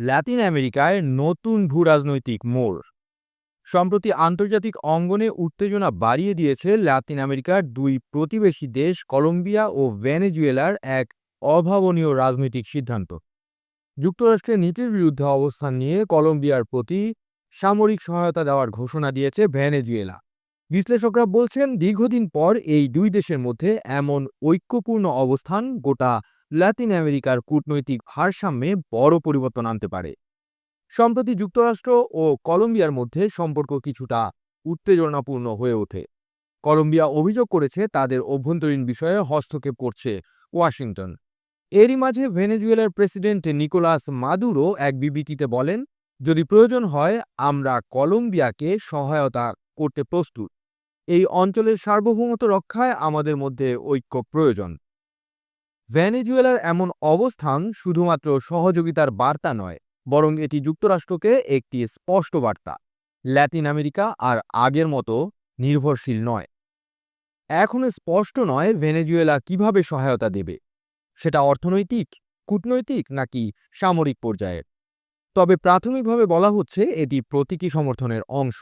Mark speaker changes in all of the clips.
Speaker 1: লাতিন আমেরিকায় নতুন ভূরাজনৈতিক মোড়। সম্প্রতি আন্তর্জাতিক অঙ্গনে উত্তেজনা বাড়িয়ে দিয়েছে লাতিন আমেরিকার দুই প্রতিবেশী দেশ কলম্বিয়া ও ভেনেজুয়েলার এক অভাবনীয় রাজনৈতিক সিদ্ধান্ত। যুক্তরাষ্ট্রের নীতির বিরুদ্ধে অবস্থান নিয়ে কলম্বিয়ার প্রতি সামরিক সহায়তা দেওয়ার ঘোষণা দিয়েছে ভেনেজুয়েলা। বিশ্লেষকরা বলছেন, দীর্ঘদিন পর এই দুই দেশের মধ্যে এমন ঐক্যপূর্ণ অবস্থান গোটা লাতিন আমেরিকার কূটনৈতিক ভারসাম্যে বড় পরিবর্তন আনতে পারে। সম্প্রতি যুক্তরাষ্ট্র ও কলম্বিয়ার মধ্যে সম্পর্ক কিছুটা উত্তেজনাপূর্ণ হয়ে ওঠে। কলম্বিয়া অভিযোগ করেছে, তাদের অভ্যন্তরীণ বিষয়ে হস্তক্ষেপ করছে ওয়াশিংটন। এরই মাঝে ভেনেজুয়েলার প্রেসিডেন্ট নিকোলাস মাদুরো এক বিবৃতিতে বলেন, যদি প্রয়োজন হয়, আমরা কলম্বিয়াকে সহায়তা করতে প্রস্তুত। অঞ্চলের সার্বভৌমত্ব রক্ষায় আমাদের মধ্যে ঐক্য প্রয়োজন। ভেনেজুয়েলার এমন অবস্থান শুধুমাত্র সহযোগিতার বার্তা নয়, বরং এটি যুক্তরাষ্ট্রকে একটি স্পষ্ট বার্তা ল্যাতিন আমেরিকা আর আগের মতো নির্ভরশীল নয়। এখনও স্পষ্ট নয় ভেনেজুয়েলা কীভাবে সহায়তা দেবে, সেটা অর্থনৈতিক, কূটনৈতিক নাকি সামরিক পর্যায়ে তবে প্রাথমিকভাবে বলা হচ্ছে এটি প্রতীকী সমর্থনের অংশ।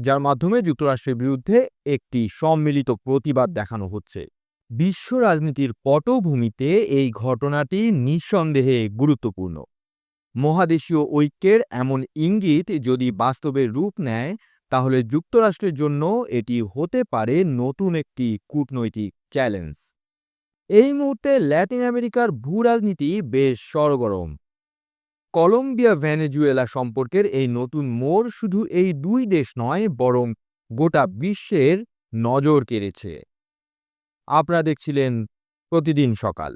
Speaker 1: যার মাধ্যমে যুক্তরাষ্ট্রের বিরুদ্ধে একটি সম্মিলিত প্রতিবাদ দেখানো হচ্ছে। বিশ্ব রাজনীতির পটভূমিতে এই ঘটনাটি নিঃসন্দেহে গুরুত্বপূর্ণ। মহাদেশীয় ঐক্যের এমন ইঙ্গিত যদি বাস্তবে রূপ নেয়, তাহলে যুক্তরাষ্ট্রের জন্য এটি হতে পারে নতুন একটি কূটনৈতিক চ্যালেঞ্জ। এই মুহূর্তে ল্যাতিন আমেরিকার ভূরাজনীতি বেশ সরগরম। কলম্বিয়া ভেনেজুয়েলা সম্পর্কের এই নতুন মোড় শুধু এই দুই দেশ নয়, বরং গোটা বিশ্বের নজর কেড়েছে। আপনারা দেখছিলেন প্রতিদিন সকাল।